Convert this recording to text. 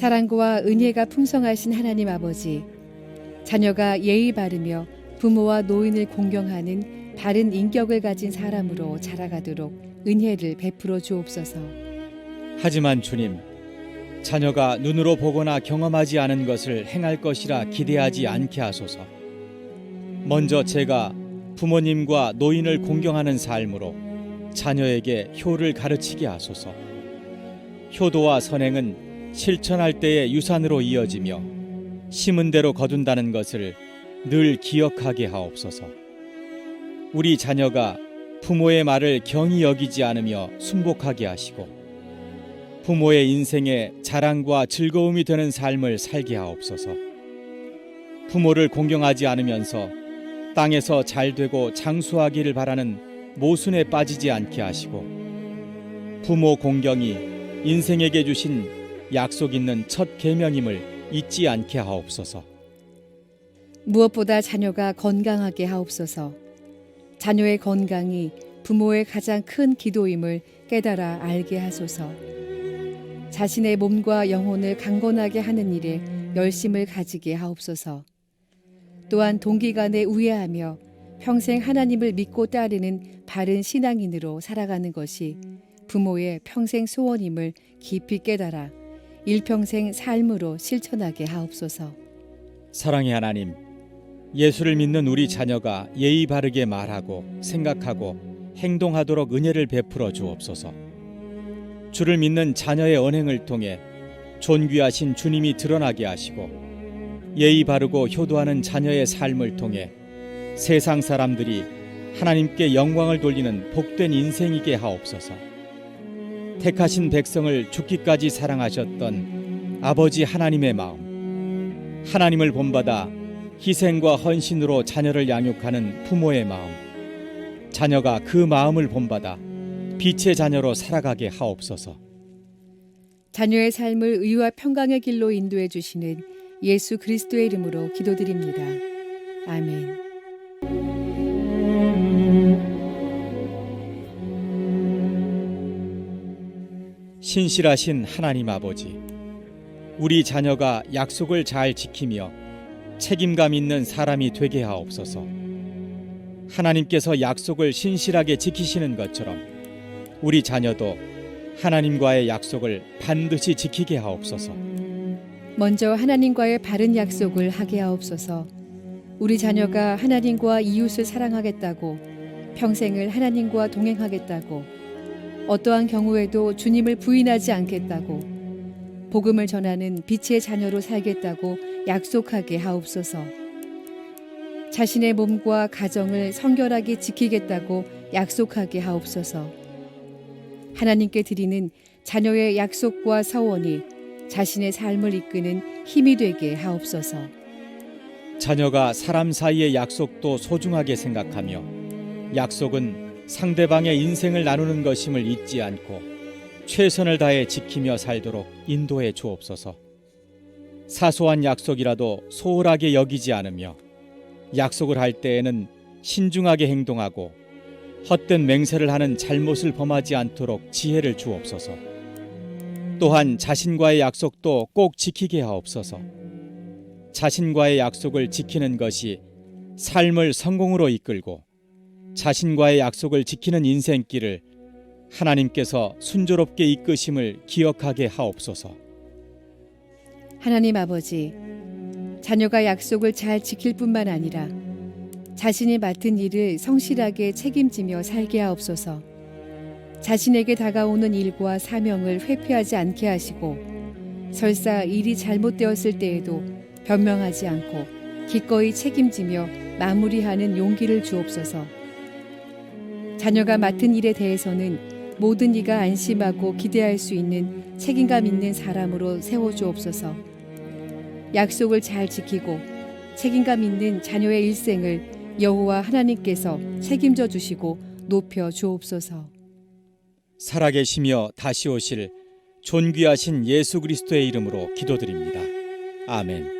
사랑과 은혜가 풍성하신 하나님 아버지, 자녀가 예의 바르며 부모와 노인을 공경하는 바른 인격을 가진 사람으로 자라가도록 은혜를 베풀어 주옵소서. 하지만 주님, 자녀가 눈으로 보거나 경험하지 않은 것을 행할 것이라 기대하지 않게 하소서. 먼저 제가 부모님과 노인을 공경하는 삶으로 자녀에게 효를 가르치게 하소서. 효도와 선행은 실천할 때의 유산으로 이어지며 심은 대로 거둔다는 것을 늘 기억하게 하옵소서. 우리 자녀가 부모의 말을 경히 여기지 않으며 순복하게 하시고 부모의 인생에 자랑과 즐거움이 되는 삶을 살게 하옵소서. 부모를 공경하지 않으면서 땅에서 잘 되고 장수하기를 바라는 모순에 빠지지 않게 하시고 부모 공경이 인생에게 주신 약속 있는 첫 계명임을 잊지 않게 하옵소서. 무엇보다 자녀가 건강하게 하옵소서. 자녀의 건강이 부모의 가장 큰 기도임을 깨달아 알게 하소서. 자신의 몸과 영혼을 강건하게 하는 일에 열심을 가지게 하옵소서. 또한 동기간에 우애하며 평생 하나님을 믿고 따르는 바른 신앙인으로 살아가는 것이 부모의 평생 소원임을 깊이 깨달아 일평생 삶으로 실천하게 하옵소서. 사랑의 하나님, 예수를 믿는 우리 자녀가 예의 바르게 말하고 생각하고 행동하도록 은혜를 베풀어 주옵소서. 주를 믿는 자녀의 언행을 통해 존귀하신 주님이 드러나게 하시고 예의 바르고 효도하는 자녀의 삶을 통해 세상 사람들이 하나님께 영광을 돌리는 복된 인생이게 하옵소서. 택하신 백성을 죽기까지 사랑하셨던 아버지 하나님의 마음, 하나님을 본받아 희생과 헌신으로 자녀를 양육하는 부모의 마음, 자녀가 그 마음을 본받아 빛의 자녀로 살아가게 하옵소서. 자녀의 삶을 의와 평강의 길로 인도해 주시는 예수 그리스도의 이름으로 기도드립니다. 아멘. 신실하신 하나님 아버지, 우리 자녀가 약속을 잘 지키며 책임감 있는 사람이 되게 하옵소서. 하나님께서 약속을 신실하게 지키시는 것처럼 우리 자녀도 하나님과의 약속을 반드시 지키게 하옵소서. 먼저 하나님과의 바른 약속을 하게 하옵소서. 우리 자녀가 하나님과 이웃을 사랑하겠다고 평생을 하나님과 동행하겠다고 어떠한 경우에도 주님을 부인하지 않겠다고 복음을 전하는 빛의 자녀로 살겠다고 약속하게 하옵소서. 자신의 몸과 가정을 성결하게 지키겠다고 약속하게 하옵소서. 하나님께 드리는 자녀의 약속과 서원이 자신의 삶을 이끄는 힘이 되게 하옵소서. 자녀가 사람 사이의 약속도 소중하게 생각하며 약속은 상대방의 인생을 나누는 것임을 잊지 않고 최선을 다해 지키며 살도록 인도해 주옵소서. 사소한 약속이라도 소홀하게 여기지 않으며 약속을 할 때에는 신중하게 행동하고 헛된 맹세를 하는 잘못을 범하지 않도록 지혜를 주옵소서. 또한 자신과의 약속도 꼭 지키게 하옵소서. 자신과의 약속을 지키는 것이 삶을 성공으로 이끌고 자신과의 약속을 지키는 인생길을 하나님께서 순조롭게 이끄심을 기억하게 하옵소서. 하나님 아버지, 자녀가 약속을 잘 지킬 뿐만 아니라 자신이 맡은 일을 성실하게 책임지며 살게 하옵소서. 자신에게 다가오는 일과 사명을 회피하지 않게 하시고 설사 일이 잘못되었을 때에도 변명하지 않고 기꺼이 책임지며 마무리하는 용기를 주옵소서. 자녀가 맡은 일에 대해서는 모든 이가 안심하고 기대할 수 있는 책임감 있는 사람으로 세워 주옵소서. 약속을 잘 지키고 책임감 있는 자녀의 일생을 여호와 하나님께서 책임져 주시고 높여 주옵소서. 살아계시며 다시 오실 존귀하신 예수 그리스도의 이름으로 기도드립니다. 아멘.